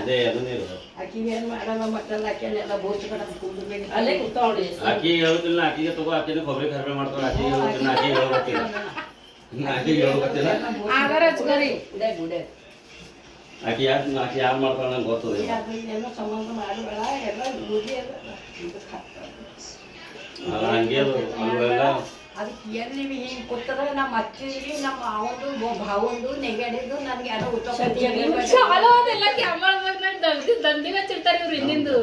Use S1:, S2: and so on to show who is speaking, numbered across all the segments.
S1: ಅದೇ ಅದನ್ನೇ ಇರೋದು
S2: ಅಲ್ಲೇ ಕೂತಾವಳಿ
S1: ಆಕಿ ಹೇಳುದಿಲ್ಲ ಆಕಿಗೆ ತಗೋ ಆಕಿನ ಕೊಬ್ಬರಿ ಕರ್ಬೆ ಮಾಡ್ತಾಳ ಆಕಿಗೆ ಹೇಳುದಿಲ್ಲ ಆಕಿಗೆ ಹೇಳ್ಬೇಕಿಲ್ಲ ಆಕಿಗೆ ಹೇಳ್ಬೇಕಿಲ್ಲ
S2: ಹಚ್ಕೋರಿ
S3: ಗುಡೆ
S1: ಆಕಿ ಯಾಕೆ ಆಕಿ ಯಾರು ಮಾಡ್ತಾಳ ನಂಗೆ ಗೊತ್ತದ.
S3: ಅದನ್ನೆಲ್ಲ ಸಂಬಂಧ ಮಾಡಬೇಡ ಎಲ್ಲ ಗುಡಿ ಎಲ್ಲ ಇದಕ್ಕೆ ಹಾಕ್ತಾರೆ.
S1: ಅಲ್ಲ ಹಂಗೆ ಅದು ಅಲ್ಲೆಲ್ಲ
S3: ಅದಕ್ಕೆ ಎಲ್ಲಿ ಹಿಂಗೆ ಕೂತದ ನಮ್ಮ ಅಚ್ಚಿ ನಮ್ಮ ಮಾವಂದು ಭಾವಂದು ನೆಗಡಿದು ನನಗೆ ಯಾರೋ
S2: ಅದೆಲ್ಲ ಕ್ಯಾಮರಾ ದಂಡಿ ದಂಡಿನ ಚಿಡ್ತಾರ ಇವ್ರು
S3: ಇನ್ನಿಂದು.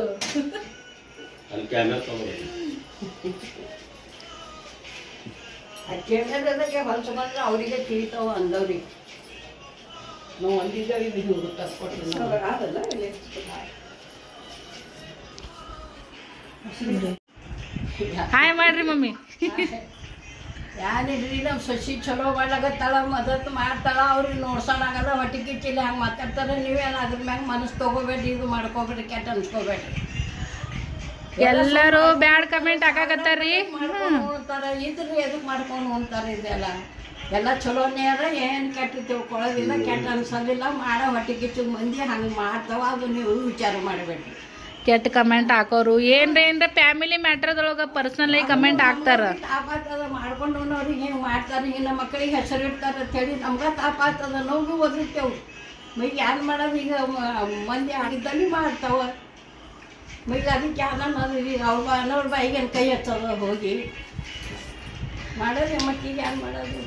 S3: ಹೊಲಸು ಬಂದ್ರೆ ಅವರಿಗೆ ತಿಳಿತಾವ ಅಂದವ್ರಿಗೆ ನಾವು ಒಂದಿದ್ದೇವೆ ಇದು ತಕ್ಕೊಟ್ಟು
S2: ಆಗಲ್ಲ
S4: ಹಾಯ್ ಮಾಡ್ರಿ ಮಮ್ಮಿ.
S3: ಯಾರಿದ್ರಿ ನಮ್ಮ ಸಸಿ ಚಲೋ ಮಾಡ್ಲಾಗತ್ತಾಳ ಮದತ್ ಮಾಡ್ತಾಳ ಅವ್ರಿಗೆ ನೋಡ್ಸೋಣಾಗಲ್ಲ ಹೊಟ್ಟೆ ಕಿಚ್ಚಿಲ್ಲ ಹಂಗೆ ಮಾತಾಡ್ತಾರೆ ನೀವೇನು ಅದ್ರ ಮ್ಯಾಗ ಮನಸ್ಸು ತೊಗೋಬೇಡಿ ಇದು ಮಾಡ್ಕೋಬೇಡಿ ಕೆಟ್ಟ ಅನ್ಸ್ಕೋಬೇಡ್ರಿ.
S4: ಎಲ್ಲರೂ ಬ್ಯಾಡ್ ಕಮೆಂಟ್ ಹಾಕಾಕತ್ತಾರ್ರಿ?
S3: ಮಾಡ್ಕೊಂಡು ಉಣ್ತಾರ ಇದ್ರಿ ಎದಕ್ಕೆ ಮಾಡ್ಕೊಂಡು ಉಣ್ತಾರ ಇದೆಲ್ಲ? ಎಲ್ಲ ಚಲೋನೇ ಅದ ಏನು ಕೆಟ್ಟ ತಿಳ್ಕೊಳ್ಳೋದಿಲ್ಲ ಕೆಟ್ಟ ಅನ್ಸೋದಿಲ್ಲ ಮಾಡೋ ಹೊಟ್ಟೆ ಕಿಚ್ಚು ಮಂದಿ ಹಂಗೆ ಮಾಡ್ತಾವ ಅದು ನೀವು ವಿಚಾರ ಮಾಡಬೇಡ್ರಿ.
S4: ಕೆಟ್ಟ ಕಮೆಂಟ್ ಹಾಕೋರು. ಏನ್ರ ಏನ್ರ ಫ್ಯಾಮಿಲಿ ಮ್ಯಾಟ್ರದೊಳಗೆ ಪರ್ಸನಲ್ ಆಗಿ ಕಮೆಂಟ್ ಹಾಕ್ತಾರ?
S3: ತಾಪಾತದ ಮಾಡ್ಕೊಂಡು ಅವ್ರಿಗೆ ಹಿಂಗೆ ಮಾಡ್ತಾರೆ ಹಿಂಗೆ ನಮ್ಮ ಮಕ್ಕಳಿಗೆ ಹೆಸರು ಇಡ್ತಾರೆ ಅಂತ ಹೇಳಿ ನಮ್ಗೆ ತಾಪಾತದ ನೋವು ಒದರ್ತೇವೆ. ಮೈಗೆ ಯಾರು ಮಾಡೋದು ಈಗ ಮಂದಿ ಆಗಿದ್ದಲ್ಲಿ ಮಾಡ್ತಾವ. ಮೈಗೆ ಅದಕ್ಕೆ ಅನ್ನೋದು ಈಗ ಅವ್ರ ಅನ್ನೋರ್ ಬಾಯಿಗೆ ಕೈ ಹಚ್ಚೋದು ಹೋಗಿ. ಮಾಡೋದು ಮಕ್ಕಳಿಗೆ ಯಾರು ಮಾಡೋದು?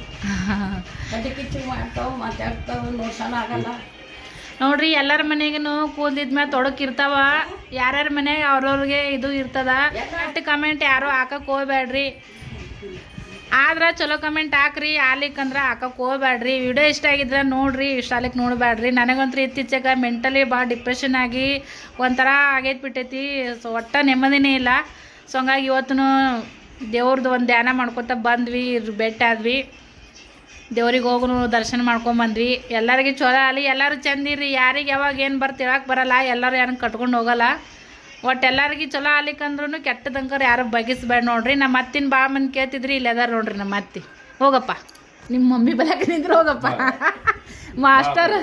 S3: ಕಿಚ್ಚಿ ಮಾಡ್ತಾವ ಮಾತಾಡ್ತಾವ ನೋಡ್ಸೋಣ ಆಗಲ್ಲ.
S4: ನೋಡ್ರಿ, ಎಲ್ಲರ ಮನೆಗೂ ಕೂದಿದ್ಮ್ಯಾಲ ತೊಡಕ್ ಇರ್ತಾವ. ಯಾರ್ಯಾರ ಮನೆಗೆ ಅವ್ರವ್ರಿಗೆ ಇದು ಇರ್ತದ. ಅಷ್ಟು ಕಮೆಂಟ್ ಯಾರು ಹಾಕಕ್ ಹೋಗ್ಬೇಡ್ರಿ ಆದ್ರ ಚಲೋ ಕಮೆಂಟ್ ಹಾಕ್ರಿ ಆಲಿಕ್ಕಂದ್ರೆ ಹಾಕಕ್ ಹೋಗ್ಬೇಡ್ರಿ ವಿಡಿಯೋ ಇಷ್ಟ ಆಗಿದ್ರೆ ನೋಡ್ರಿ, ಇಷ್ಟ ಆಲಿಕ್ ನೋಡ್ಬೇಡ್ರಿ ನನಗಂತೂ ಇತ್ತೀಚೆಗೆ ಮೆಂಟಲಿ ಭಾಳ ಡಿಪ್ರೆಷನ್ ಆಗಿ ಒಂಥರ ಆಗೈತೆ ಬಿಟ್ಟೈತಿ ಸೊ ಒಟ್ಟ ನೆಮ್ಮದಿನೇ ಇಲ್ಲ. ಸೊ ಹಂಗಾಗಿ ಇವತ್ತು ದೇವ್ರದ್ದು ಒಂದು ಧ್ಯಾನ ಮಾಡ್ಕೊತ ಬಂದ್ವಿ ಭೇಟಿ ಆದ್ವಿ ದೇವ್ರಿಗೆ ಹೋಗು ದರ್ಶನ ಮಾಡ್ಕೊಂಬಂದ್ವಿ ಎಲ್ಲರಿಗೆ ಚಲೋ ಅಲ್ಲಿ ಎಲ್ಲರೂ ಚಂದಿರಿ ಯಾರಿಗೆ ಯಾವಾಗ ಏನು ಬರ್ತ ಹೇಳಕ್ಕೆ ಬರಲ್ಲ. ಎಲ್ಲರೂ ಯಾರನ್ನ ಕಟ್ಕೊಂಡು ಹೋಗಲ್ಲ. ಒಟ್ಟು ಎಲ್ಲರಿಗೆ ಚಲೋ ಆಲಿಕ್ಕಂದ್ರೂ ಕೆಟ್ಟದಂಕರ್ ಯಾರು ಬಗಿಸ್ಬೇಡ ನೋಡ್ರಿ. ನಮ್ಮ ಅತ್ತಿನ ಭಾಳ ಮಂದಿ ಕೇಳ್ತಿದ್ರಿ ಇಲ್ಲಿ ಅದಾರ ನೋಡ್ರಿ ನಮ್ಮ ಅತ್ತಿ. ಹೋಗಪ್ಪ. ನಿಮ್ಮ ಮಮ್ಮಿ ಬಲಕ ನಿಂದ್ರೆ ಹೋಗಪ್ಪ. ಮಾಸ್ಟರ್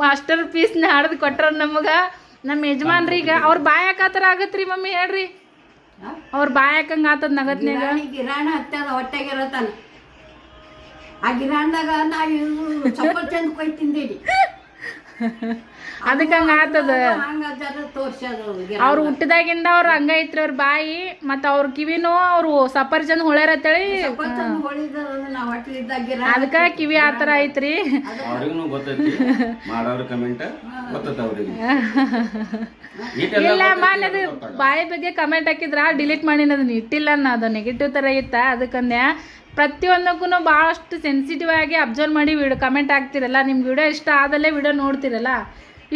S4: ಮಾಸ್ಟರ್ ಪೀಸ್ನ ಹಾಡ್ದು ಕೊಟ್ರ ನಮಗೆ. ನಮ್ಮ ಯಜಮಾನ್ರೀಗ ಅವ್ರ ಬಾಯಾಕ ಬಾಯಕ್ಕ ಥರ ಆಗತ್ರಿ ಮಮ್ಮಿ ಹೇಳ್ರಿ. ಅವ್ರ ಬಾಯಾಕಂಗೆ ಆತದ
S3: ಗಿರಾಣ ಹತ್ತದ ಹೊಟ್ಟೆಗೆ ಇರತ್ತಾನ అగిరాండగా నా చప్పల్ చెందుకు వచ్చింది
S4: ಅದಕ್ಕೆ ಹಂಗ ಆತದ. ಅವ್ರು ಹುಟ್ಟಿದಾಗಿಂದ ಅವ್ರ ಹಂಗ ಐತ್ರಿ ಅವ್ರ ಬಾಯಿ ಮತ್ತ ಅವ್ರ ಕಿವಿನೂ ಅವ್ರು ಸಫರ್ಜನ್
S3: ಹೊಟ್ಟೆಲಿದ್ದಾಗ ಗಿರಾಣ
S4: ಅದಕ್ಕೆ ಕಿವಿ ಆತರ ಥರ ಐತ್ರಿ.
S1: ಇಲ್ಲ ಮಾನ್ ಅದು ಕಮೆಂಟ್ ಗೊತ್ತೈತಿ ಅವ್ರಿಗೆ.
S4: ಇಲ್ಲ ಮಾನ್ಯದು ಬಾಯಿ ಬಗ್ಗೆ ಕಮೆಂಟ್ ಹಾಕಿದ್ರ ಡಿಲೀಟ್ ಮಾಡಿನ ಅದನ್ನ ಇಟ್ಟಿಲ್ಲ ನಾ ಅದು ನೆಗೆಟಿವ್ ತರ ಇತ್ತ ಅದಕ್ಕಂದೆ ಪ್ರತಿಯೊಂದಕ್ಕೂ ಭಾಳಷ್ಟು ಸೆನ್ಸಿಟಿವ್ ಆಗಿ ಅಬ್ಸರ್ವ್ ಮಾಡಿ ವಿಡಿಯೋ ಕಮೆಂಟ್ ಹಾಕ್ತಿರಲ್ಲ ನಿಮ್ಗೆ ವಿಡಿಯೋ ಇಷ್ಟ ಆದಲ್ಲೇ ವಿಡಿಯೋ ನೋಡ್ತಿರಲ್ಲ.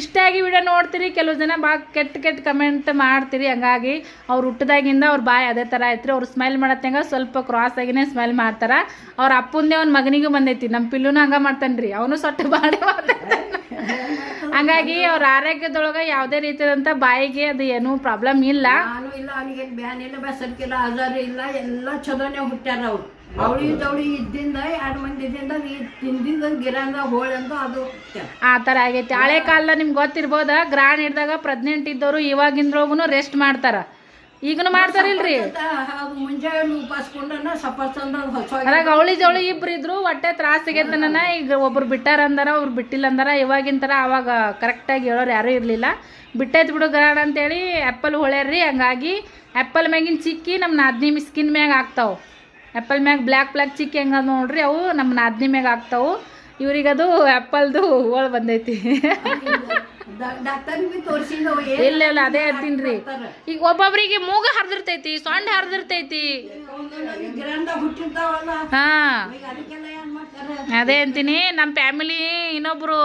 S4: ಇಷ್ಟ ಆಗಿ ವಿಡಿಯೋ ನೋಡ್ತೀರಿ, ಕೆಲವು ಜನ ಭಾಳ ಕೆಟ್ಟ ಕೆಟ್ಟ ಕಮೆಂಟ್ ಮಾಡ್ತೀರಿ. ಹಂಗಾಗಿ ಅವ್ರು ಹುಟ್ಟದಾಗಿಂದ ಅವ್ರ ಬಾಯಿ ಅದೇ ಥರ ಐತ್ರಿ ಅವ್ರು ಸ್ಮೈಲ್ ಮಾಡತ್ತಂಗ ಸ್ವಲ್ಪ ಕ್ರಾಸ್ ಆಗಿನೇ ಸ್ಮೈಲ್ ಮಾಡ್ತಾರೆ. ಅವ್ರ ಅಪ್ಪಂದೇ ಅವ್ನ ಮಗನಿಗೂ ಬಂದೈತಿ. ನಮ್ಮ ಪಿಲ್ಲುನು ಹಂಗ ಮಾಡ್ತಾನೆ ರೀ ಅವನು ಸೊಟ್ಟ ಬಾಡಿ ಹಂಗಾಗಿ ಅವ್ರ ಆರೋಗ್ಯದೊಳಗೆ ಯಾವುದೇ ರೀತಿಯಾದಂಥ ಬಾಯಿಗೆ ಅದು ಏನು ಪ್ರಾಬ್ಲಮ್ ಇಲ್ಲ.
S3: ನಾನು ಇಲ್ಲ ಬ್ಯಾನ್ ಇಲ್ಲ ಆಧಾರ ಇಲ್ಲ, ಎಲ್ಲ ಚಲೋನೇ ಹುಟ್ಟ್ಯಾರ ಅವ್ರು. ಅವಳಿ ಇದ್ದಿಂದ ಎರಡು ಮಂದಿ ಇದ್ದಿಂದ ಈ ತಿಂದಿಂದ ಗಿರಂದ ಹೋಳಂದು ಅದು ಹುಟ್ಟ್ಯಾರ.
S4: ಆ ಥರ ಆಗೈತಿ. ಹಳೆ ಕಾಲದ ನಿಮ್ಗೆ ಗೊತ್ತಿರ್ಬೋದ ಗ್ರಾಂಡ್ ಹಿಡ್ದಾಗ ಪ್ರೆಗ್ನೆಂಟ್ ಇದ್ದವರು ಇವಾಗಿಂದ್ರೊಳಗೂ ರೆಸ್ಟ್ ಮಾಡ್ತಾರ. ಈಗನು ಮಾಡ್ತಾರಿಲ್ರಿ?
S3: ಇಲ್ರಿ ಅದು ಮುಂಜಾನೆ
S4: ಅದ್ರಾಗ ಅವಳಿ ಜವಳಿ ಇಬ್ರು ಇದ್ರು ಹೊಟ್ಟೆ ತ್ರಾಸ ಆಗೈತನ ಈಗ ಒಬ್ರು ಬಿಟ್ಟಾರ ಅಂದಾರ ಒಬ್ರು ಬಿಟ್ಟಿಲ್ಲ ಅಂದಾರ. ಇವಾಗಿನ ಥರ ಅವಾಗ ಕರೆಕ್ಟಾಗಿ ಹೇಳೋರು ಯಾರೂ ಇರಲಿಲ್ಲ. ಬಿಟ್ಟೈತ್ ಬಿಡು ಗ್ರಾಂಡ್ ಅಂತೇಳಿ ಆ್ಯಪಲ್ ಹೊಳ್ಯಾರ್ರಿ. ಹಂಗಾಗಿ ಆ್ಯಪಲ್ ಮ್ಯಾಗಿನ ಚಿಕ್ಕಿ ನಮ್ಮ ನಾದ್ನಿ ಮಿಸ್ಕಿನ್ ಮ್ಯಾಗ ಆಗ್ತಾವೆ ಆ್ಯಪಲ್ ಮ್ಯಾಗ ಬ್ಲ್ಯಾಕ್ ಬ್ಲ್ಯಾಕ್ ಚಿಕ್ಕಿ ಹೆಂಗ ನೋಡ್ರಿ ಅವು ನಮ್ಮ ನಾದ್ನಿ ಮ್ಯಾಗ ಆಗ್ತಾವು ಇವ್ರಿಗದು ಆ್ಯಪಲ್ದು ಹೋಳು ಬಂದೈತಿ. ಇಲ್ಲ ಇಲ್ಲ ಅದೇ ಹೇಳ್ತೀನಿ ರೀ. ಈಗ ಒಬ್ಬೊಬ್ರಿಗೆ ಮೂಗ ಹರಿದಿರ್ತೈತಿ ಸೊಂಡ ಹರಿದಿರ್ತೈತಿ. ಹಾ. ಅದೇ ಅಂತೀನಿ ನಮ್ಮ ಫ್ಯಾಮಿಲಿ ಇನ್ನೊಬ್ರು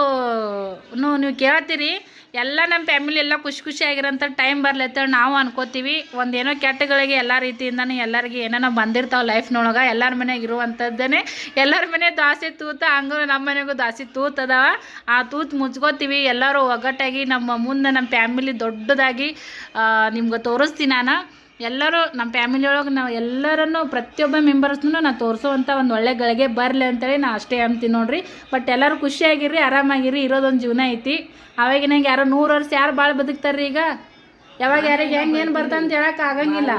S4: ನೀವು ಕೇಳ್ತೀರಿ ಎಲ್ಲ ನಮ್ಮ ಫ್ಯಾಮಿಲಿ ಎಲ್ಲ ಖುಷಿ ಖುಷಿಯಾಗಿರೋಂಥ ಟೈಮ್ ಬರ್ಲತ್ತೇಳಿ ನಾವು ಅನ್ಕೋತೀವಿ. ಒಂದೇನೋ ಕೆಟ್ಟಗಳಿಗೆ ಎಲ್ಲ ರೀತಿಯಿಂದನೂ ಎಲ್ಲರಿಗೆ ಏನೇನೋ ಬಂದಿರ್ತಾವೆ ಲೈಫ್ನೊಳಗೆ ಎಲ್ಲರ ಮನೆಗೆ ಇರುವಂಥದ್ದೇ ಎಲ್ಲರ ಮನೆ ದಾಸಿ ತೂತ ಹಂಗೂ ನಮ್ಮ ಮನೆಗೂ ದಾಸಿ ತೂತದವ ಆ ತೂತ್ ಮುಚ್ಕೋತೀವಿ. ಎಲ್ಲರೂ ಒಗ್ಗಟ್ಟಾಗಿ ನಮ್ಮ ಮುಂದೆ ನಮ್ಮ ಫ್ಯಾಮಿಲಿ ದೊಡ್ಡದಾಗಿ ನಿಮ್ಗೆ ತೋರಿಸ್ತೀನಿ ನಾನು. ಎಲ್ಲರೂ ನಮ್ಮ ಫ್ಯಾಮಿಲಿ ಒಳಗೆ ನಾವು ಎಲ್ಲರನ್ನು ಪ್ರತಿಯೊಬ್ಬ ಮೆಂಬರ್ಸ್ನೂ ನಾನು ತೋರಿಸೋವಂಥ ಒಂದು ಒಳ್ಳೆ ಗಳಿಗೆ ಬರಲಿ ಅಂತೇಳಿ ನಾನು ಅಷ್ಟೇ ಅಂತೀನಿ ನೋಡ್ರಿ. ಬಟ್ ಎಲ್ಲರೂ ಖುಷಿಯಾಗಿರ್ರಿ ಆರಾಮಾಗಿರಿ ಇರೋದೊಂದು ಜೀವನ ಐತಿ. ಅವಾಗಿನಾಗ ಯಾರೋ ನೂರು ವರ್ಷ ಯಾರು ಭಾಳ ಬದುಕ್ತಾರ್ರಿ ಈಗ? ಯಾವಾಗ ಯಾರಿಗೆ ಹೆಂಗೆ ಏನು ಬರ್ತಂತ ಹೇಳಕ್ಕೆ ಆಗಂಗಿಲ್ಲ.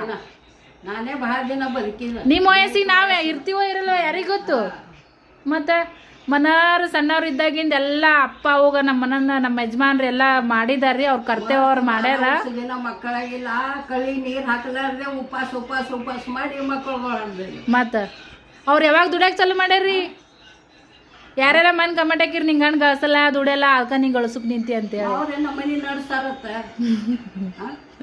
S3: ನಾನೇ ಭಾಳ ದಿನ ಬದುಕಿಲ್ಲ.
S4: ನಿಮ್ಮ ವಯಸ್ಸಿಗೆ ನಾವು ಇರ್ತೀವೋ ಇರಲ್ಲ ಯಾರಿಗೊತ್ತು ಮತ್ತು ಮನಾರು ಸಣ್ಣವ್ರು ಇದ್ದಾಗಿಂದ ಎಲ್ಲ ಅಪ್ಪ ಹೋಗ ನಮ್ಮ ಮನನ್ನ ನಮ್ಮ ಯಜಮಾನ್ರು ಎಲ್ಲ ಮಾಡಿದಾರ್ರಿ ಅವ್ರ ಕರ್ತವ್ಯ ಅವ್ರು ಮಾಡ್ಯಾರ.
S3: ಮಕ್ಕಳಾಗಿಲ್ಲ ಕಳಿ ನೀರು ಹಾಕಲಾರ್ದೆ ಉಪಾಸ ಉಪಾಸ ಉಪಾಸ ಮಾಡಿ ಮಕ್ಕಳು
S4: ಮತ್ತ ಅವ್ರು ಯಾವಾಗ ದುಡ್ಯಾಕ ಚಾಲು ಮಾಡ್ಯಾರ್ರಿ? ಯಾರ್ಯಾರ ಮನ್ ಕಮೆಂಟ್ ಹಾಕಿರಿ ನಿಂಗೆ ಹಣ್ಣು ಗಳಿಸಲ್ಲ ದುಡಿಯಲ್ಲ ಅದಕ್ಕೆ ನೀ ಗಳಿಸಕ್ ನಿಂತಿ ಅಂತ
S3: ಹೇಳಿ. ನಮ್ಮ ಮನೆ ನಡೆಸ್ತಾರತ್ತ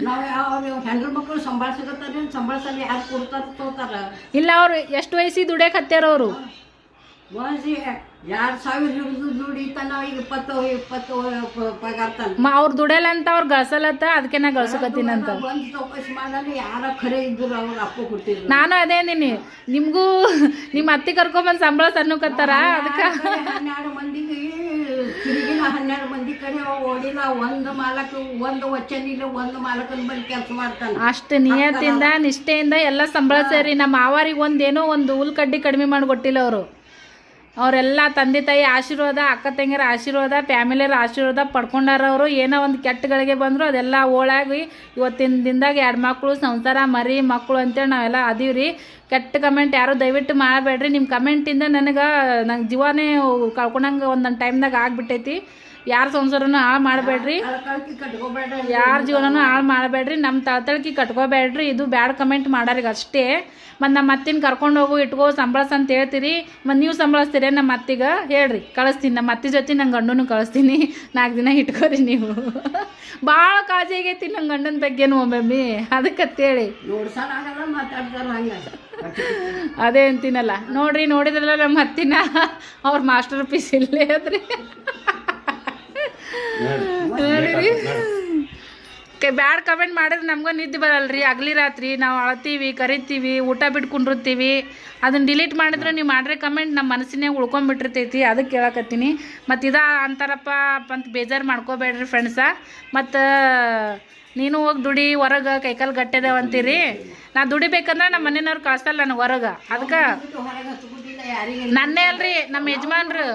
S3: ನಾವು ಮಕ್ಕಳು ಸಂಭಾಳ್ಸಕತ್ತಾರ ಸಂಭಾಳ್ಸಲ್ಲ ಯಾರು ಕೊಡ್ತಾರ ತೋತಾರ
S4: ಇಲ್ಲ ಅವ್ರು ಎಷ್ಟು ವಯಸ್ಸಿ ದುಡ್ಯಾಕ ಹತ್ಯಾರ ಅವರು?
S3: ಎರಡು ಸಾವಿರ ಹಿಡಿದು ದುಡಿತಾನ ಈಗ ಇಪ್ಪತ್ತು ಇಪ್ಪತ್ತು ಪಗಾರ ತಾನ.
S4: ಮ ಅವ್ರು ದುಡಿಯಲ್ಲ ಅಂತ ಅವ್ರು ಗಳಿಸಲತ್ತ ಅದಕ್ಕೆ ನಾ ಗಳಿಸಕತ್ತೀನಂತ
S3: ಒಂದು ಚೌಕಾಸಿ ಮಾಡಲ್ಲ ಯಾರ ಖರೆ ಇದ್ರು ಅವ್ರ ಅಪ್ಪ ಕೊಟ್ಟಿದ್ರು.
S4: ನಾನು ಅದೇ ಅಂದಿನಿ. ನಿಮಗೂ ನಿಮ್ಮ ಅತ್ತಿ ಕರ್ಕೊಂಬಂದು ಸಂಬಳ ಸಣ್ಣಕತ್ತಾರ ಅದಕ್ಕೆ.
S3: ಹನ್ನೆರಡು ಮಂದಿಗೆ ತಿರುಗಿನ ಹನ್ನೆರಡು ಮಂದಿ ಕಡೆ ಓಡಿಲ್ಲ ಒಂದು ಮಾಲಕ ಒಂದು ವಚನಿಲ್ಲ ಒಂದು ಮಾಲಕನ ಬಂದು ಕೆಲಸ ಮಾಡ್ತಾನೆ.
S4: ಅಷ್ಟು ನಿಯತ್ತಿಂದ ನಿಷ್ಠೆಯಿಂದ ಎಲ್ಲ ಸಂಬಳ ಸೇರಿ ನಮ್ಮ ಮಾವಾರಿಗೆ ಒಂದೇನೋ ಒಂದು ಹುಲ್ ಕಡ್ಡಿ ಕಡಿಮೆ ಮಾಡಿಕೊಟ್ಟಿಲ್ಲ ಅವರು. ಅವರೆಲ್ಲ ತಂದೆ ತಾಯಿ ಆಶೀರ್ವಾದ, ಅಕ್ಕ ತಂಗಿಯರ ಆಶೀರ್ವಾದ, ಫ್ಯಾಮಿಲಿಯರ ಆಶೀರ್ವಾದ ಪಡ್ಕೊಂಡಾರವರು ಏನೋ ಒಂದು ಕೆಟ್ಟಗಳಿಗೆ ಬಂದರು ಅದೆಲ್ಲ ಓಳಾಗಿ ಇವತ್ತಿನ ದಿನದಾಗ ಎರಡು ಮಕ್ಕಳು ಸಂಸಾರ, ಮರಿ ಮಕ್ಕಳು ಅಂತೇಳಿ ನಾವೆಲ್ಲ ಅದೀವಿ ರೀ ಕೆಟ್ಟ ಕಮೆಂಟ್ ಯಾರು ದಯವಿಟ್ಟು ಮಾಡಬೇಡ್ರಿ. ನಿಮ್ಮ ಕಮೆಂಟಿಂದ ನನಗೆ ನಂಗೆ ಜೀವನೇ ಕಳ್ಕೊಂಡಂಗೆ ಒಂದೊಂದು ಟೈಮ್ದಾಗ ಆಗ್ಬಿಟ್ಟೈತಿ. ಯಾರ ಸಂಸಾರನೂ ಹಾಳು ಮಾಡಬೇಡ್ರಿ. ಯಾರ ಜೀವನನೂ ಹಾಳು ಮಾಡಬೇಡ್ರಿ. ನಮ್ಮ ತಳತಳಕಿ ಕಟ್ಕೋಬೇಡ್ರಿ. ಇದು ಬ್ಯಾಡ್ ಕಮೆಂಟ್ ಮಾಡೋರಿಗೆ ಅಷ್ಟೇ. ಮತ್ತು ನಮ್ಮ ಅತ್ತಿನ ಕರ್ಕೊಂಡು ಹೋಗು ಇಟ್ಕೋ ಸಂಬಳಸ್ ಅಂತ ಹೇಳ್ತೀರಿ. ಮತ್ತು ನೀವು ಸಂಬಳಸ್ತೀರಿ ನಮ್ಮ ಅತ್ತಿಗೆ. ಹೇಳ್ರಿ ಕಳಿಸ್ತೀನಿ. ನಮ್ಮ ಅತ್ತಿ ಜೊತೆ ನಂಗೆ ಗಂಡನೂ ಕಳಿಸ್ತೀನಿ. ನಾಲ್ಕು ದಿನ ಇಟ್ಕೋರಿ ನೀವು. ಭಾಳ ಕಾಳಜಿ ಆಗೈತಿ ನಂಗೆ ಗಂಡನ ಬಗ್ಗೆನೂ ಒಮ್ಮೊಮ್ಮೆ.
S3: ಹಂಗ
S4: ಅದೇ ಅಂತೀನಲ್ಲ. ನೋಡ್ರಿ ನೋಡಿದ್ರಲ್ಲ ನಮ್ಮ ಹತ್ತಿನ ಅವ್ರ ಮಾಸ್ಟರ್ ಪೀಸ್ ಇಲ್ಲೇ ಅದ್ರಿ. ಬ್ಯಾಡ್ ಕಮೆಂಟ್ ಮಾಡಿದ್ರೆ ನಮ್ಗೂ ನಿದ್ದೆ ಬರಲ್ರಿ. ಅಗ್ಲಿ ರಾತ್ರಿ ನಾವು ಅಳ್ತೀವಿ ಕರಿತೀವಿ ಊಟ ಬಿಟ್ಟು ಕುಂಡಿರ್ತೀವಿ ಅದನ್ನ ಡಿಲೀಟ್ ಮಾಡಿದ್ರೆ ನೀವು ಮಾಡ್ರೆ ಕಮೆಂಟ್ ನಮ್ಮ ಮನಸ್ಸಿನಾಗ ಉಳ್ಕೊಂಬಿಟ್ಟಿರ್ತೈತಿ. ಅದಕ್ಕೆ ಕೇಳಕತ್ತೀನಿ. ಮತ್ತು ಇದ ಅಂತಾರಪ್ಪ ಅಂತ ಬೇಜಾರು ಮಾಡ್ಕೋಬೇಡ್ರಿ ಫ್ರೆಂಡ್ಸ ಮತ್ತು ನೀನು ಹೋಗಿ ದುಡಿ ಹೊರಗೆ ಕೈಕಾಲು ಗಟ್ಟೆದೇವ ಅಂತೀರಿ. ನಾ ದುಡಿಬೇಕಂದ್ರೆ ನಮ್ಮ ಮನೆಯವ್ರು ಕಳ್ಸಲ್ಲ ನನಗೆ ಹೊರಗೆ. ಅದಕ್ಕೆ ನನ್ನೇ ಅಲ್ರಿ ನಮ್ಮ ಯಜಮಾನ್ರು.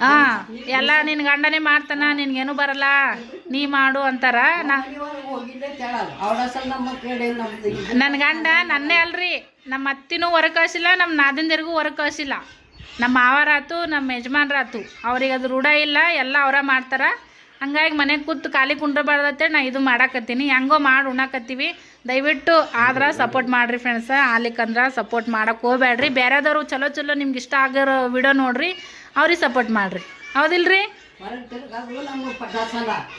S4: ಹಾ ಎಲ್ಲ ನಿನ್ ಗಂಡನೇ ಮಾಡ್ತಾನ ನಿನ್ಗೇನು ಬರಲ್ಲ. ನೀ ಮಾಡು ಅಂತಾರ. ನನ್ನ ಗಂಡ ನನ್ನೇ ಅಲ್ರಿ. ನಮ್ಮ ಅತ್ತಿನೂ ಹೊರ ಕಳಿಸಿಲ್ಲ ನಮ್ಮ ನಾದಿಂದರಿಗೂ ಹೊರ ಕಳಿಸಿಲ್ಲ. ನಮ್ಮ ಮಾವರಾತು ನಮ್ಮ ಯಜಮಾನ್ರಾತು. ಅವ್ರಿಗೆ ಅದು ರೂಢ ಇಲ್ಲ ಎಲ್ಲ ಅವರ ಮಾಡ್ತಾರ. ಹಂಗಾಗಿ ಮನೆಗೆ ಕೂತು ಖಾಲಿ ಕುಂಡ್ರಬಾರ್ದತ್ತೆ ನಾ ಇದು ಮಾಡಾಕತ್ತೀನಿ. ಹೆಂಗೋ ಮಾಡಿ ಉಣ್ಣಾಕತ್ತೀವಿ ದಯವಿಟ್ಟು ಆದ್ರೆ ಸಪೋರ್ಟ್ ಮಾಡಿರಿ ಫ್ರೆಂಡ್ಸ ಆಲಿಕ್ಕಂದ್ರೆ ಸಪೋರ್ಟ್ ಮಾಡೋಕೆ ಹೋಗ್ಬೇಡ್ರಿ ಬೇರೆದವರು ಚಲೋ ಚಲೋ ನಿಮ್ಗೆ ಇಷ್ಟ ಆಗಿರೋ ವಿಡಿಯೋ ನೋಡಿರಿ ಅವ್ರಿಗೆ ಸಪೋರ್ಟ್ ಮಾಡಿರಿ. ಹೌದಿಲ್ರಿ?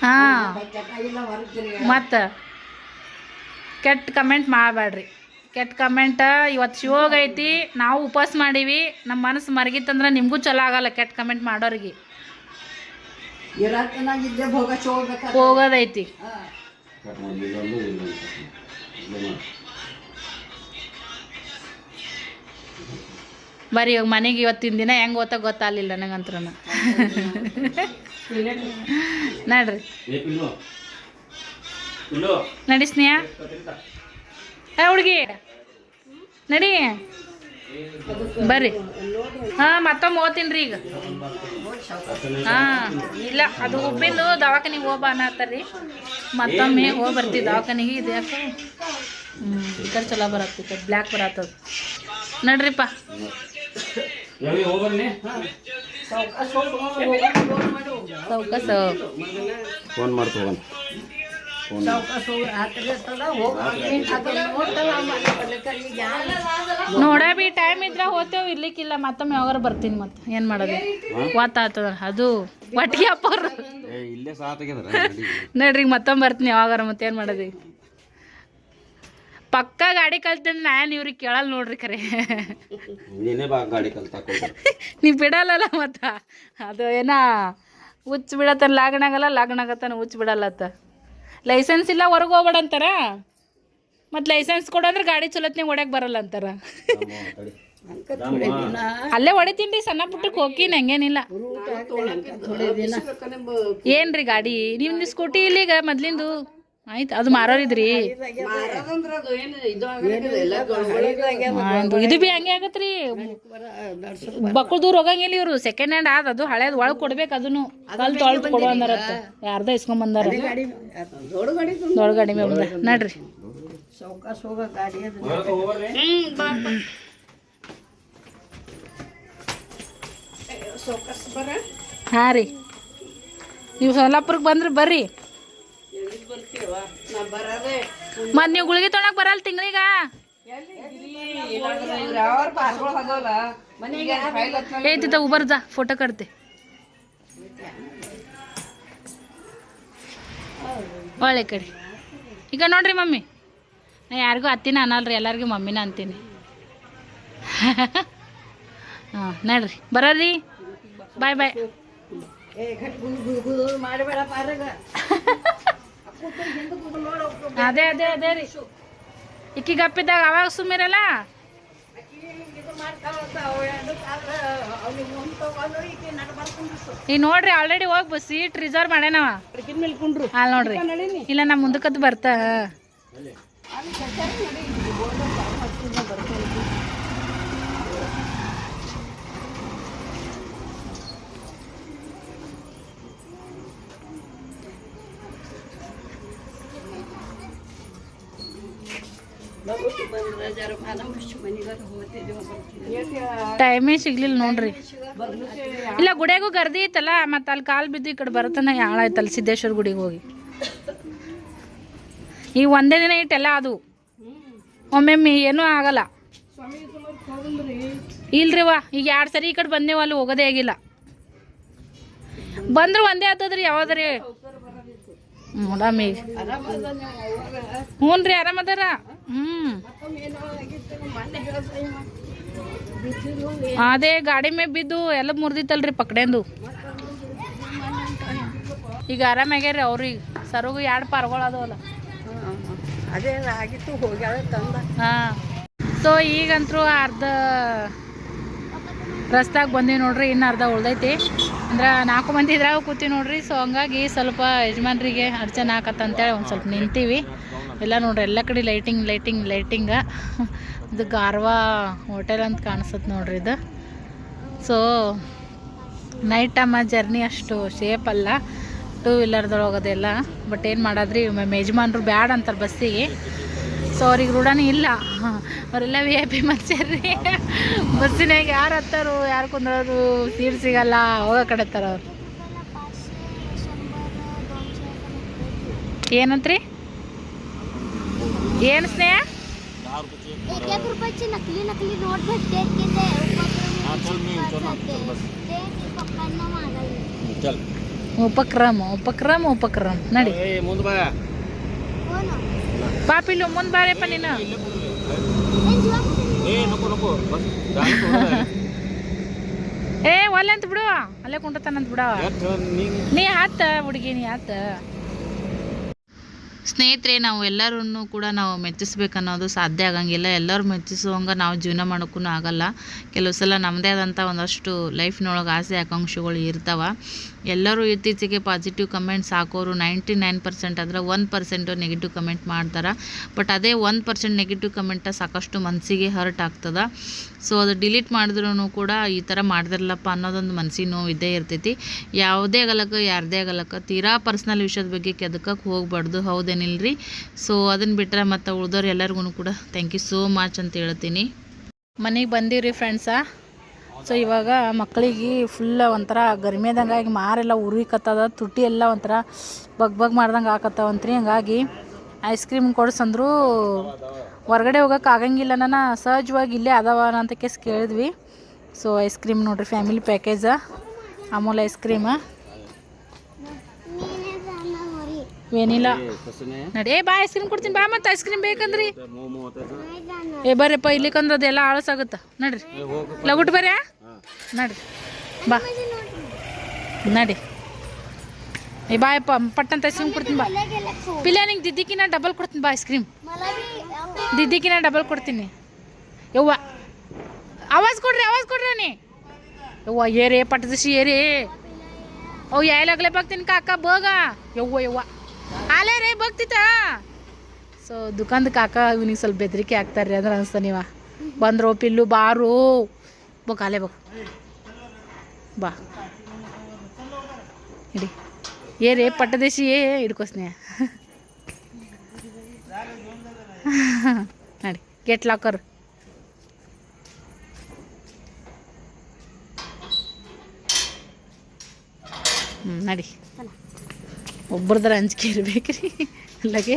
S4: ಹಾಂ. ಮತ್ತು ಕೆಟ್ಟ ಕಮೆಂಟ್ ಮಾಡಬೇಡ್ರಿ ಕೆಟ್ಟ ಕಮೆಂಟ್ ಇವತ್ತು ಶಿವೋಗ ಐತಿ ನಾವು ಉಪವಾಸ ಮಾಡೀವಿ ನಮ್ಮ ಮನಸ್ಸು ಮರಗಿತ್ತಂದ್ರೆ ನಿಮಗೂ ಚಲೋ ಆಗಲ್ಲ ಕೆಟ್ಟ ಕಮೆಂಟ್ ಮಾಡೋರಿಗೆ. ಹೋಗೋದೈತಿ. ಬರೀ ಇವಾಗ ಮನೆಗೆ ಇವತ್ತಿನ ದಿನ ಹೆಂಗ್ ಓದ್ತಾ ಗೊತ್ತಾಗಲಿಲ್ಲ ನನಗಂತ್ರ. ನಡ್ರಿ. ನಡಿ ಸ್ನೇಹ. ಹುಡುಗಿ. ನಡಿ. ಬರ್ರಿ. ಹಾಂ ಮತ್ತೊಮ್ಮೆ ಓದ್ತೀನಿ ರೀ ಈಗ. ಹಾಂ ಇಲ್ಲ ಅದು ಉಬ್ಬಿಂದು ದವಾಖಾನಿಗೆ ಹೋಗ ಅನ್ನತ್ತಾರ್ರಿ ಮತ್ತೊಮ್ಮೆ ಹೋಗಿ ಬರ್ತೀವಿ ದವಾಖಾನಿಗೆ ಇದು ಯಾಕೆ? ಹ್ಞೂ ಈ ಕಡೆ ಚಲೋ ಬರತ್ತೆ ಬ್ಲ್ಯಾಕ್ ಬರತ್ತದ ನಡ್ರಿಪ್ಪ.
S3: ಸೌಕ.
S4: ಸೌಕಸ.
S1: ಫೋನ್ ಮಾಡ್ತು
S4: ನೋಡ ಬಿ ಟೈಮ್ ಇದ್ರೆ ಹೋತೇವ್ ಇರ್ಲಿಕ್ಕಿಲ್ಲ ಮತ್ತೊಮ್ಮೆ ಯಾವಾಗ ಬರ್ತೀನಿ ಮತ್ತೆ. ಏನು ಮಾಡೋದು? ಗೊತ್ತಾಗ್ತದ ಅದು ಒಟ್ಟಿಗೆ
S1: ಸಾತಾಗ್ಯದ್ರ
S4: ನೋಡ್ರಿ ಮತ್ತೊಮ್ಮೆ ಬರ್ತೀನಿ ಯಾವಾಗಾರ ಮತ್ತೆ ಏನ್ ಮಾಡೋದು? ಪಕ್ಕ ಗಾಡಿ ಕಲ್ತೀನಿ ನಾನು ಇವ್ರಿಗೆ ಕೇಳಲ್ಲ ನೋಡ್ರಿ ಖರೆ
S1: ನೀನೇ
S4: ಬಿಡಲ್ಲ ಮತ್ತ? ಅದು ಏನ ಹುಚ್ಚ ಬಿಡತ್ತಾನ ಹುಚ್ಚ ಆಗತ್ತಾನ ಹುಚ್ಚು ಬಿಡಲ್ಲತ್ತ. ಲೈಸೆನ್ಸ್ ಇಲ್ಲ, ಹೊರಗೆ ಹೋಗ್ಬೇಡ ಅಂತಾರ? ಮತ್ತು ಲೈಸೆನ್ಸ್ ಕೊಡಂದ್ರೆ ಗಾಡಿ ಚಲೋತ್ನಾಗ ಹೊಡ್ಯಕ್ಕೆ ಬರಲ್ಲ ಅಂತಾರ? ಅಲ್ಲೇ ಹೊಡಿತೀನಿ ಸಣ್ಣ ಪುಟ್ಟಕ್ಕೆ ಹೋಗಿನ ಹಂಗೇನಿಲ್ಲ. ಏನ್ರಿ ಗಾಡಿ? ನಿಮ್ದು ಸ್ಕೂಟಿ ಇಲ್ಲಿಗ ಮೊದ್ಲಿಂದು ಆಯ್ತು, ಅದು ಮಾರೋರಿದ್ರಿ.
S3: ಇದು
S4: ಬಿ ಹಂಗೆ ಆಗತ್ರಿ. ಬಕ್ಕಳು ದೂರ ಹೋಗಂಗಿಲ್ಲ ಇವ್ರು. ಸೆಕೆಂಡ್ ಹ್ಯಾಂಡ್ ಆದ, ಅದು ಹಳೇದು, ಒಳಗೆ ಕೊಡ್ಬೇಕು ಅದನ್ನು. ಕಲ್ ತೊಳ್ದು ಕೊಡು ಅಂದಾರ ಯಾರ್ದ ಇಸ್ಕೊಂಡ್ ಬಂದಾರ.
S3: ದೊಡ್ಡ ಗಾಡಿ
S4: ಮೇಲೆ ಬಂದ ನಡ್ರಿ. ಹಾಂ ರೀ. ನೀವು ಸೋಲಾಪುರಕ್ಕೆ ಬಂದ್ರೆ ಬರ್ರಿ.
S3: ಎಲ್ಲಿ ಬರ್ತೀವ ನಾ ಬರದೆ.
S4: ಮತ್ತು ನೀವು ಗುಳಿಗೆ ತೊಳಕ್ ಬರಲ್ಲ ತಿಂಗಳಿಗ? ಉಬರ್ ಜಾ ಫೋಟೋ ಕಡ್ತೆ ಒಳ್ಳೆ ಕಡೆ. ಈಗ ನೋಡ್ರಿ ಮಮ್ಮಿ. ನಾ ಯಾರಿಗೂ ಅತ್ತಿನ ಅನ್ನಲ್ರಿ ಎಲ್ಲರಿಗೂ ಮಮ್ಮಿನ ಅಂತೀನಿ. ಹಾಂ ನಡ್ರಿ. ಬರರಿ ಬಾಯ್ ಬಾಯ್.
S3: ಮಾಡಬೇಡ
S4: ಅದೇ ಅದೇ ಅದೇ ರೀ. ಇಕ್ಕಿ ಗಪ್ಪಿದ್ದಾಗ ಅವಾಗ ಸುಮ್ಮಿರಲ್ಲ? ಈಗ ನೋಡ್ರಿ ಆಲ್ರೆಡಿ ಹೋಗಿ ಸೀಟ್ ರಿಸರ್ವ್ ಮಾಡ್ಯಾನವ. ಅಲ್ಲಿ ನೋಡ್ರಿ. ಇಲ್ಲ, ನಾ ಮುಂದಕ್ಕದ್ದು ಬರ್ತಾ ಟೈಮೇ ಸಿಗ್ಲಿಲ್ಲ ನೋಡ್ರಿ. ಇಲ್ಲ ಗುಡಿಯಾಗೂ ಗರ್ದಿ ಐತಲ್ಲ, ಮತ್ತೆ ಅಲ್ಲಿ ಕಾಲು ಬಿದ್ದು ಈ ಕಡೆ ಬರುತ್ತಾನ ಯಾಳ ಐತಲ್ಲ ಸಿದ್ದೇಶ್ವರ ಗುಡಿಗೆ ಹೋಗಿ. ಈಗ ಒಂದೇ ದಿನ ಇಟ್ಟೆಲ್ಲ ಅದು. ಒಮ್ಮೊಮ್ಮೆ ಏನೂ ಆಗಲ್ಲ. ಇಲ್ರಿ ವಾ, ಈಗ ಎರಡು ಸರಿ ಈ ಕಡೆ ಬಂದೇವ, ಅಲ್ಲಿ ಹೋಗೋದೇ ಆಗಿಲ್ಲ. ಬಂದ್ರೆ ಒಂದೇ ಆತದ್ರಿ ಯಾವ್ದ್ರಿ? ಈಗ
S3: ಅವಾಗ
S4: ಹ್ಞೂ ರೀ ಆರಾಮದಾರ ಹ್ಞೂ. ಅದೇ ಗಾಡಿ ಮೇಲೆ ಬಿದ್ದು ಎಲ್ಲ ಮುರಿದಿತ್ತಲ್ರಿ ಪಕ್ಡೆಂದು ಈಗ ಆರಾಮಾಗ್ಯಾರ ಅವ್ರಿಗೆ ಸರೋಗು ಎರಡು ಪಾರ್ಗಳು ಅದವಲ್ಲ.
S3: ಅದೇ ಆಗಿತ್ತು
S4: ಹಾಂ. ಸೊ ಈಗಂತೂ ಅರ್ಧ ರಸ್ತಾಗ ಬಂದೀವಿ ನೋಡ್ರಿ ಇನ್ನು ಅರ್ಧ ಉಳ್ದೈತಿ. ಅಂದ್ರೆ ನಾಲ್ಕು ಮಂದಿ ಇದ್ರಾಗ ಕೂತೀವಿ ನೋಡ್ರಿ. ಸೊ ಹಂಗಾಗಿ ಸ್ವಲ್ಪ ಯಜಮಾನ್ರಿಗೆ ಅರ್ಚನೆ ಹಾಕತ್ತಂತೇಳಿ ಒಂದು ಸ್ವಲ್ಪ ನಿಂತೀವಿ. ಎಲ್ಲ ನೋಡ್ರಿ, ಎಲ್ಲ ಕಡೆ ಲೈಟಿಂಗ್ ಲೈಟಿಂಗ್ ಲೈಟಿಂಗ ಇದು ಗಾರ್ವಾ ಹೋಟೆಲ್ ಅಂತ ಕಾಣಿಸುತ್ತೆ ನೋಡ್ರಿ ಇದು. ಸೊ ನೈಟ್ ಟೈಮ ಜರ್ನಿ ಅಷ್ಟು ಶೇಪ್ ಅಲ್ಲ. ಟೂ ವೀಲರ್ದೊಳಗೆ ಅದೆಲ್ಲ. ಬಟ್ ಏನು ಮಾಡಾದ್ರಿ, ಯಜಮಾನ್ರು ಬ್ಯಾಡ್ ಅಂತಾರೆ ಬಸ್ಸಿಗೆ. ಸೊ ಅವ್ರಿಗೆ ರೂಢನೇ ಇಲ್ಲ. ಅವರೆಲ್ಲ ವಿ ಐ ಪಿ ಮನುಷ್ಯರ್ರಿ ಬಸ್ಸಿನಾಗ ಯಾರು ಹತ್ತಾರು ಯಾರು ಕುಂದ್ರೋರು ಸೀಟ್ ಸಿಗಲ್ಲ ಹೋಗ ಕಡತ್ತಾರ ಅವ್ರು. ಏನಂತ್ರಿ? ಏನು ಸ್ನೇಹ? ಉಪಕ್ರಮ ಉಪಕ್ರಮ ಉಪಕ್ರಮ. ನಡಿ.
S1: ಪಾಪಿಲು ಮುಂದ್
S4: ಬಾರೆ ಅಪ್ಪ ನೀನು
S1: ಏ
S4: ಒಲ್ಲೆ ಅಂತ ಬಿಡು ಅಲ್ಲೇ ಕುಂಟತಾನಂತ bro. ನೀ ಹತ್ತ ಹುಡುಗಿ ನೀ ಹತ್ತ ಸ್ನೇಹಿತರೆ ನಾವು ಎಲ್ಲರನ್ನು ಕೂಡ ನಾವು ಮೆಚ್ಚಿಸ್ಬೇಕನ್ನೋದು ಸಾಧ್ಯ ಆಗಂಗಿಲ್ಲ ಎಲ್ಲರೂ ಮೆಚ್ಚಿಸುವಂಗೆ ನಾವು ಜೀವನ ಮಾಡೋಕ್ಕೂ ಆಗಲ್ಲ ಕೆಲವು ಸಲ ನಮ್ಮದೇ ಆದಂಥ ಒಂದಷ್ಟು ಲೈಫ್ನೊಳಗೆ ಆಸೆ ಆಕಾಂಕ್ಷೆಗಳು ಇರ್ತಾವೆ ಎಲ್ಲರೂ ಇತ್ತೀಚೆಗೆ ಪಾಸಿಟಿವ್ ಕಮೆಂಟ್ಸ್ ಹಾಕೋರು. ನೈಂಟಿ ನೈನ್ ಪರ್ಸೆಂಟ್ ಆದರೆ ಒನ್ ಪರ್ಸೆಂಟು ನೆಗೆಟಿವ್ ಕಮೆಂಟ್ ಮಾಡ್ತಾರೆ. ಬಟ್ ಅದೇ ಒನ್ ಪರ್ಸೆಂಟ್ ನೆಗೆಟಿವ್ ಕಮೆಂಟ ಸಾಕಷ್ಟು ಮನಸ್ಸಿಗೆ ಹರ್ಟ್ ಆಗ್ತದೆ. ಸೊ ಅದು ಡಿಲೀಟ್ ಮಾಡಿದ್ರೂ ಕೂಡ ಈ ಥರ ಮಾಡಿದ್ರಲ್ಲಪ್ಪ ಅನ್ನೋದೊಂದು ಮನಸ್ಸಿಗೆ ನೋವು ಇದ್ದೇ ಇರ್ತೈತಿ. ಯಾವುದೇ ಆಗಲಕ್ಕ ಯಾರದೇ ಆಗಲಕ್ಕ ತೀರಾ ಪರ್ಸ್ನಲ್ ವಿಷಯದ ಬಗ್ಗೆ ಕೆದಕಕ್ಕೆ ಹೋಗ್ಬಾರ್ದು. ಹೌದೇನಿಲ್ರಿ? ಸೊ ಅದನ್ನು ಬಿಟ್ಟರೆ ಮತ್ತು ಉಳಿದೋರು ಎಲ್ಲರಿಗೂ ಕೂಡ ಥ್ಯಾಂಕ್ ಯು ಸೋ ಮಚ್ ಅಂತ ಹೇಳ್ತೀನಿ. ಮನೆಗೆ ಬಂದೀವ್ರಿ ಫ್ರೆಂಡ್ಸ ಸೊ ಇವಾಗ ಮಕ್ಕಳಿಗೆ ಫುಲ್ ಒಂಥರ ಗರ್ಮಿಯಾದಂಗಾಗಿ ಮಾರೆಲ್ಲ ಉರಿಕತ್ತದ ತುಟಿ ಎಲ್ಲ ಒಂಥರ ಬಗ್ ಬಗ್ ಮಾಡ್ದಂಗೆ ಆಕತ್ತವಂತ್ರಿ. ಹಂಗಾಗಿ ಐಸ್ ಕ್ರೀಮ್ ಕೊಡ್ಸಂದ್ರು ಹೊರಗಡೆ ಹೋಗಕ್ಕೆ ಆಗಂಗಿಲ್ಲ ನಾನು ಸಹಜವಾಗಿ ಇಲ್ಲೇ ಅದಾವ ಅಂತ ಕೇಸ್ ಕೇಳಿದ್ವಿ. ಸೊ ಐಸ್ ಕ್ರೀಮ್ ನೋಡ್ರಿ family
S5: package Amul ice cream
S4: ಏನಿಲ್ಲ. ನಡಿ. ಏ ಬಾ ಐಸ್ ಕ್ರೀಮ್ ಕೊಡ್ತೀನಿ. ಬಾ ಮತ್ತೆ ಐಸ್ ಕ್ರೀಮ್ ಬೇಕಂದ್ರಿ. ಏ ಬರ್ರಿಪ್ಪ ಇಲ್ಲಿಕಂದ್ರೆ ಅದೆಲ್ಲ ಆಳಸಾಗುತ್ತ. ನಡ್ರಿ. ಲಗುಟ್ ಬರ್ಯಾ? ನಡ್ರಿ. ಬಾ. ನಡಿ. ಏ ಬಾಯಪ್ಪ ಪಟ್ಟಂತ ಐಸ್ ಕ್ರೀಮ್ ಕೊಡ್ತೀನಿ ಬಾ. ಪಿಲ್ಲ ನಿಂಗೆ ದಿದ್ದಿಕಿನ ಡಬಲ್ ಕೊಡ್ತೀನಿ ಬಾ ಐಸ್ ಕ್ರೀಮ್ ದಿದ್ದಿಕಿನ ಡಬಲ್ ಕೊಡ್ತೀನಿ. ಯವ್ವ. ಆವಾಜ್ ಕೊಡ್ರಿ ಆವಾಜ್ ಕೊಡ್ರಿ ನೀ ಯವ್ವ ಏರೇ ಪಟ್ಟದಶಿ ಏರೇ. ಅವು ಯಾಯಲಾಗ್ಲೇ ಬಾಗ್ತೀನಿ ಕಾಕ ಬೋಗ. ಯವ್ವ ಯವ್ವ.
S6: ಆಲೇ ರೇ ಬಗ್ತಿತ್ತ ಸೊ ದುಕಾನ್ದ ಕಾಕ ಇವ್ನಿಗೆ ಸ್ವಲ್ಪ ಬೆದರಿಕೆ ಆಗ್ತಾರೆ ಅಂದ್ರೆ ಅನಿಸ್ತ ನೀವ. ಬಂದ್ರೋ ಪಿಲ್ಲು ಬಾರು. ಬಗ್ ಆಲೆ ಬಗ್ ಬಾ. ಇಡಿ. ಏ ರೇ, ಪಟ್ಟದೇಶಿ, ಏ ಹಿಡ್ಕೋಸ್ನೆ ನಡಿ, ಗೇಟ್ ಲಾಕರ್. ಹ್ಞೂ ನಡಿ. ಒಬ್ರದ್ರ ಅಂಜಿಕೆ ಇರ್ಬೇಕ್ರಿ ಅಲ್ಲಗೆ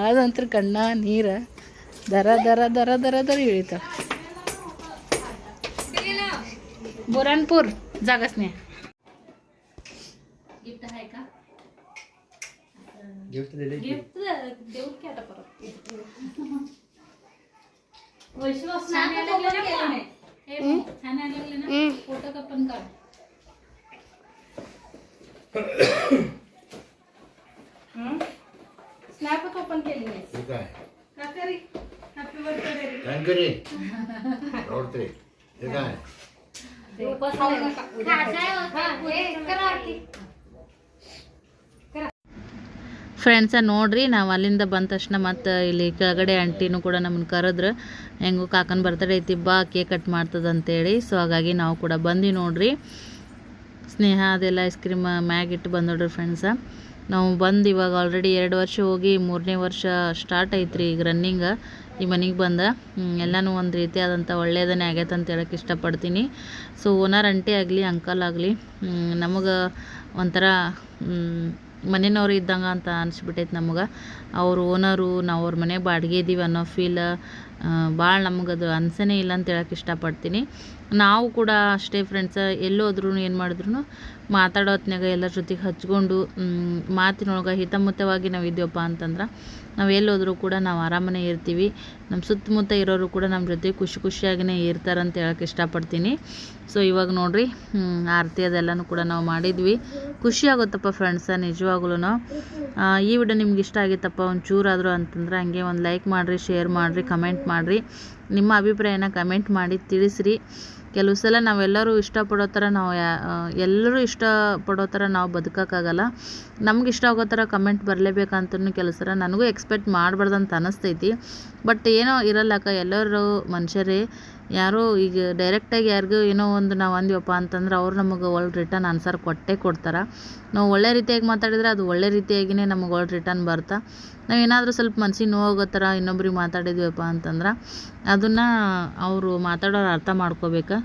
S6: ಅದಂತ್ರ ಕಣ್ಣ ನೀರ ದರ ದರ ದರ ದರ ದರ ಇಳಿತಾವ बुरानपूर जागाच नाही
S2: गिफ्ट आहे का
S7: गिफ्ट दिले
S2: गिफ्ट देऊ की आता परत वैष्णव छान यायला लागले ना पण. हे बघ, छान यायला लागले ना फोटो का पण काढ
S8: स्नॅप ओपन केली नाही
S9: हे काय
S8: काकरी हॅपी बर्थडे
S9: टँकरी रोडते हे काय
S6: ಫ್ರೆಂಡ್ಸ ನೋಡ್ರಿ ನಾವು ಅಲ್ಲಿಂದ ಬಂದ ತಕ್ಷಣ ಮತ್ತು ಇಲ್ಲಿ ಕೆಳಗಡೆ ಆಂಟಿನೂ ಕೂಡ ನಮ್ಮನ್ನು ಕರೆದ್ರು ಹೆಂಗೋ ಕಾಕನ ಬರ್ತಡೇ ಐತಿ ಬಾ ಕೇಕ್ ಕಟ್ ಮಾಡ್ತದ ಅಂತೇಳಿ ಸೊ ಹಾಗಾಗಿ ನಾವು ಕೂಡ ಬಂದ್ವಿ ನೋಡ್ರಿ ಸ್ನೇಹ ಅದೆಲ್ಲ ಐಸ್ ಕ್ರೀಮ್ ಮ್ಯಾಗ್ ಇಟ್ಟು ಬಂದ್ ನೋಡ್ರಿ ಫ್ರೆಂಡ್ಸ ನಾವು ಬಂದು ಇವಾಗ ಆಲ್ರೆಡಿ ಎರಡು ವರ್ಷ ಹೋಗಿ ಮೂರನೇ ವರ್ಷ ಸ್ಟಾರ್ಟ್ ಐತ್ರಿ ಈಗ ರನ್ನಿಂಗ ಈ ಮನೆಗೆ ಬಂದ. ಎಲ್ಲನೂ ಒಂದು ರೀತಿಯಾದಂಥ ಒಳ್ಳೆಯದನ್ನೇ ಆಗೈತೆ ಅಂತ ಹೇಳಕ್ಕೆ ಇಷ್ಟಪಡ್ತೀನಿ. ಸೊ ಓನರ್ ಅಂಟಿ ಆಗಲಿ ಅಂಕಲ್ ಆಗಲಿ ನಮಗೆ ಒಂಥರ ಮನೆಯವ್ರು ಇದ್ದಂಗೆ ಅಂತ ಅನಿಸ್ಬಿಟ್ಟೈತೆ ನಮಗೆ. ಅವ್ರ ಓನರು, ನಾವು ಅವ್ರ ಮನೆಗೆ ಬಾಡಿಗೆ ಇದ್ದೀವಿ ಅನ್ನೋ ಫೀಲ್ ಭಾಳ ನಮಗದು ಅನ್ಸನೇ ಇಲ್ಲ ಅಂತ ಹೇಳಕ್ಕೆ ಇಷ್ಟಪಡ್ತೀನಿ. ನಾವು ಕೂಡ ಅಷ್ಟೇ ಫ್ರೆಂಡ್ಸ ಎಲ್ಲೋದ್ರೂ ಏನು ಮಾಡಿದ್ರು ಮಾತಾಡೋ ಹೊತ್ನ್ಯಾಗ ಎಲ್ಲರ ಜೊತೆಗೆ ಹಚ್ಕೊಂಡು ಮಾತಿನೊಳಗೆ ಹಿತಮಿತವಾಗಿ ನಾವು ಇದ್ದೀವಪ್ಪ ಅಂತಂದ್ರೆ ನಾವು ಎಲ್ಲೋದ್ರೂ ಕೂಡ ನಾವು ಆರಾಮನೇ ಇರ್ತೀವಿ. ನಮ್ಮ ಸುತ್ತಮುತ್ತ ಇರೋರು ಕೂಡ ನಮ್ಮ ಜೊತೆ ಖುಷಿ ಖುಷಿಯಾಗಿನೇ ಇರ್ತಾರಂತ ಹೇಳಕ್ಕೆ ಇಷ್ಟಪಡ್ತೀನಿ. ಸೊ ಇವಾಗ ನೋಡಿರಿ ಆರತಿ ಅದೆಲ್ಲನೂ ಕೂಡ ನಾವು ಮಾಡಿದ್ವಿ. ಖುಷಿ ಆಗುತ್ತಪ್ಪ ಫ್ರೆಂಡ್ಸ ನಿಜವಾಗ್ಲೂ ಈ ವಿಡಿಯೋ ನಿಮ್ಗೆ ಇಷ್ಟ ಆಗಿತ್ತಪ್ಪ ಒಂದು ಚೂರಾದರೂ ಅಂತಂದ್ರೆ ಹಂಗೆ ಒಂದು ಲೈಕ್ ಮಾಡಿರಿ ಶೇರ್ ಮಾಡಿರಿ ಕಮೆಂಟ್ ಮಾಡಿರಿ. ನಿಮ್ಮ ಅಭಿಪ್ರಾಯನ ಕಮೆಂಟ್ ಮಾಡಿ ತಿಳಿಸ್ರಿ. ಕೆಲವು ಸಲ ನಾವೆಲ್ಲರೂ ಇಷ್ಟಪಡೋ ಥರ ನಾವು ಎಲ್ಲರೂ ಇಷ್ಟಪಡೋ ಥರ ನಾವು ಬದುಕೋಕ್ಕಾಗಲ್ಲ ನಮ್ಗೆ ಇಷ್ಟ ಆಗೋ ಥರ ಕಮೆಂಟ್ ಬರಲೇಬೇಕಂತನೂ ಕೆಲವು ಸಲ ನನಗೂ ಎಕ್ಸ್ಪೆಕ್ಟ್ ಮಾಡಬಾರ್ದಂತ ಅನ್ನಿಸ್ತೈತಿ ಬಟ್ ಏನೋ ಇರಲ್ಲಕ್ಕ ಎಲ್ಲರೂ ಮನುಷ್ಯರೇ. ಯಾರೋ ಈಗ ಡೈರೆಕ್ಟಾಗಿ ಯಾರಿಗೂ ಏನೋ ಒಂದು ನಾವು ಅಂದ್ವಪ್ಪ ಅಂತಂದ್ರೆ ಅವ್ರು ನಮಗೆ ಒಳ್ಳೆ ರಿಟರ್ನ್ ಆನ್ಸರ್ ಕೊಟ್ಟೇ ಕೊಡ್ತಾರೆ. ನಾವು ಒಳ್ಳೆ ರೀತಿಯಾಗಿ ಮಾತಾಡಿದರೆ ಅದು ಒಳ್ಳೆ ರೀತಿಯಾಗಿಯೇ ನಮಗೆ ಒಳ್ಳೆ ರಿಟರ್ನ್ ಬರ್ತಾ. ನಾವು ಏನಾದರೂ ಸ್ವಲ್ಪ ಮನ್ಸಿಗೆ ನೋವಾಗೋ ಥರ ಇನ್ನೊಬ್ರಿಗೆ ಮಾತಾಡಿದ್ವಪ್ಪ ಅಂತಂದ್ರೆ ಅದನ್ನು ಅವರು ಮಾತಾಡೋರು ಅರ್ಥ ಮಾಡ್ಕೋಬೇಕು.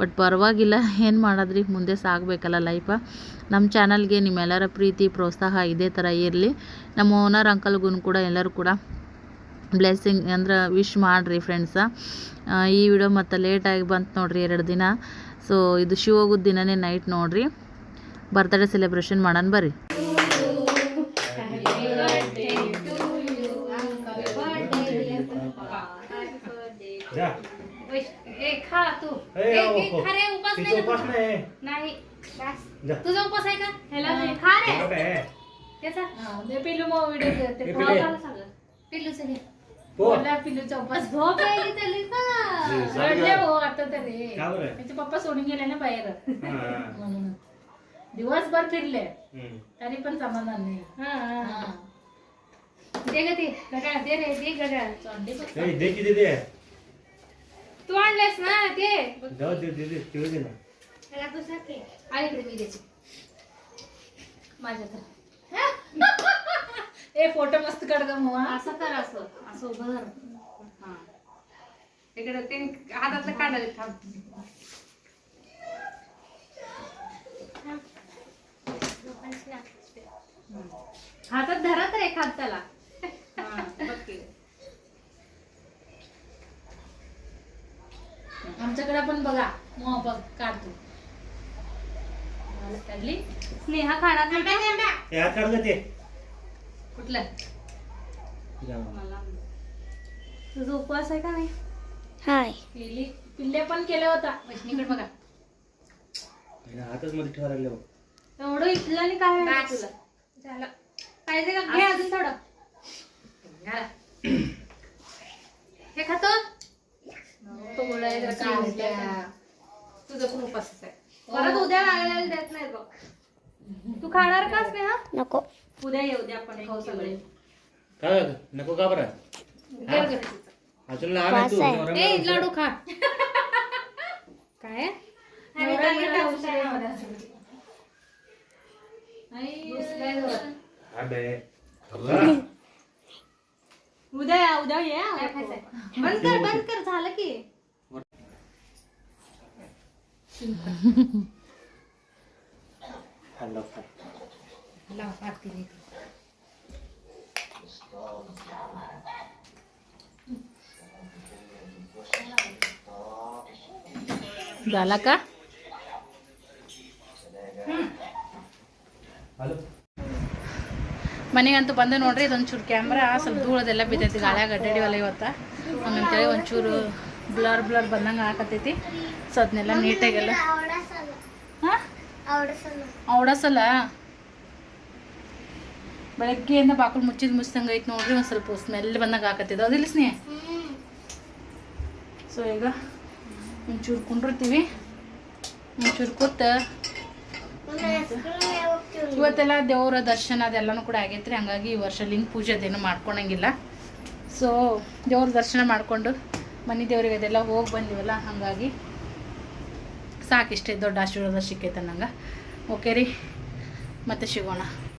S6: ಬಟ್ ಪರವಾಗಿಲ್ಲ, ಏನು ಮಾಡೋದ್ರಿ? ಮುಂದೆ ಸಾಗಬೇಕಲ್ಲ ಲೈಫ ನಮ್ಮ ಚಾನಲ್ಗೆ ನಿಮ್ಮೆಲ್ಲರ ಪ್ರೀತಿ, ಪ್ರೋತ್ಸಾಹ ಇದೇ ಥರ ಇರಲಿ. ನಮ್ಮ ಓನರ್ ಅಂಕಲ್ಗೂ ಕೂಡ ಎಲ್ಲರೂ ಕೂಡ ಬ್ಲೆಸ್ಸಿಂಗ್ ಅಂದ್ರೆ ವಿಶ್ ಮಾಡಿರಿ ಫ್ರೆಂಡ್ಸ ಈ ವಿಡಿಯೋ ಮತ್ತು ಲೇಟಾಗಿ ಬಂತು ನೋಡಿರಿ ಎರಡು ದಿನ. ಸೊ ಇದು ಶಿವೋಗದ ದಿನನೇ ನೈಟ್ ನೋಡಿರಿ. ಬರ್ತಡೇ ಸೆಲೆಬ್ರೇಷನ್ ಮಾಡೋಣ ಬರ್ರಿ.
S2: खा रे उपास नाही
S7: उपास
S2: का
S7: नाही
S2: तू? नाही बस.
S7: जा.
S2: तुझा उपास आहे का ह्याला दे. खा रे
S7: कुठे आहे?
S2: त्याचा
S6: पिल्लू मग व्हिडिओ
S7: हे
S2: हो, सांग. पिल्लूचं घे
S7: हो.
S6: पिल्लूचा उपास
S2: झोप यायली त्याला का
S7: हे, जाऊ
S6: रडले
S7: द्या.
S6: हो आता तरी
S7: का बरं?
S6: त्याचे पप्पा सोडून गेले ना बाहेर
S7: हा, हा.
S6: म्हणून दिवसभर फिरले
S7: हम्म.
S6: तरी पण समाधान नाही
S2: हा, हा.
S6: हा.
S2: दे ग ते गगळा दे रे दे गगळा
S6: चॉंडी बघ.
S7: ए, दे किती दे
S2: तू आणलेस ना ते?
S7: जाऊ दे दे दे ठेवू दे ना.
S2: ह्याला तू सारखे आणि इकडे मी देते.
S6: माझ्या तर. ए फोटो मस्त काढ ग मुवा
S2: असं कर असं. असं उभं धर. हा. इकडे ते हातातलं काढायला थांब. हातात धरा तर एक हात त्याला हा, बघ की.
S6: आमच्याकडे पण बघा मुवा बघ काढतो. मला काढली.
S2: स्नेहा खाणार नाही का?
S7: हे हात काढ गं ते.
S6: कुठलं?
S7: जा.
S2: तुझा उपवास आहे का नाही?
S5: हाय.
S6: पिल्ली पिल्ले पण केलं होता वैष्णीकडे बघा.
S7: हातच मध्ये ठेवा लागले बघ.
S2: एवढं इथलं आणि काय आहे
S6: बस.
S2: तुला? झालं. पाहिजे का? घे अजून थोडं.
S6: घाला.
S2: हे खातो. तुझं पण उपवास आहे. परत उद्या देत नाही बघ. तू खाणार का स्नेहा?
S5: नको.
S2: उद्या येऊ द्या आपण खाऊ सगळे.
S1: काय नको का बरं? अजून लहान आहे तू. नवरा
S2: ए
S1: मुलगा
S2: लाडू खा. काय? नवरा मुलगा हुशार आहे.
S1: हा बे.
S2: उद्या या उद्या ये बंद कर बंद कर झालं की. लाव आरती
S4: झाला का?
S1: ಹಲೋ
S4: ಮನೆಗಂತೂ ಬಂದು ನೋಡ್ರಿ ಇದೊಂಚೂರು ಕ್ಯಾಮ್ರಾ ಸ್ವಲ್ಪ ಧೂಳದೆಲ್ಲ ಬಿದ್ದೈತಿ ಗಾಳಿಯಾಗ ಅಡ್ಡಾಡಿವಲ್ಲ ಇವತ್ತು. ಹಂಗಂತೇಳಿ ಒಂಚೂರು ಬ್ಲರ್ ಬ್ಲರ್ ಬಂದಂಗೆ ಹಾಕತ್ತೈತಿ ಸೊ ಅದನ್ನೆಲ್ಲ ನೀಟಾಗೆಲ್ಲ ಅವಡಸಲ್ಲ. ಬೆಳಗ್ಗೆಯಿಂದ ಬಾಕಲ್ ಮುಚ್ಚಿದ ಮುಚ್ಚಿದಂಗೆ ಐತೆ ನೋಡ್ರಿ ಒಂದು ಸ್ವಲ್ಪ ಸ್ಮೆಲ್ ಬಂದಂಗೆ ಹಾಕತ್ತಿದ್ದು ಅದಿಲ್ಲ ಸ್ನೇಹ? ಸೊ ಈಗ ಒಂಚೂರು ಕುಂಡಿರ್ತೀವಿ. ಒಂಚೂರು ಕೂತ ಇವತ್ತೆಲ್ಲ ದೇವರ ದರ್ಶನ ಅದೆಲ್ಲನೂ ಕೂಡ ಆಗೈತ್ರಿ. ಹಂಗಾಗಿ ಈ ವರ್ಷ ಲಿಂಗ ಪೂಜೆ ಅದೇನು ಮಾಡ್ಕೊಳಂಗಿಲ್ಲ. ಸೊ ದೇವ್ರ ದರ್ಶನ ಮಾಡಿಕೊಂಡು ಮನೆ ದೇವ್ರಿಗೆ ಅದೆಲ್ಲ ಹೋಗಿ ಬಂದಿವಲ್ಲ, ಹಾಗಾಗಿ ಸಾಕಿಷ್ಟೇ ದೊಡ್ಡ ಆಶೀರ್ವಾದ ಸಿಕ್ಕೈತೆ ನಂಗೆ. ಓಕೆ ರೀ. ಮತ್ತೆ ಸಿಗೋಣ.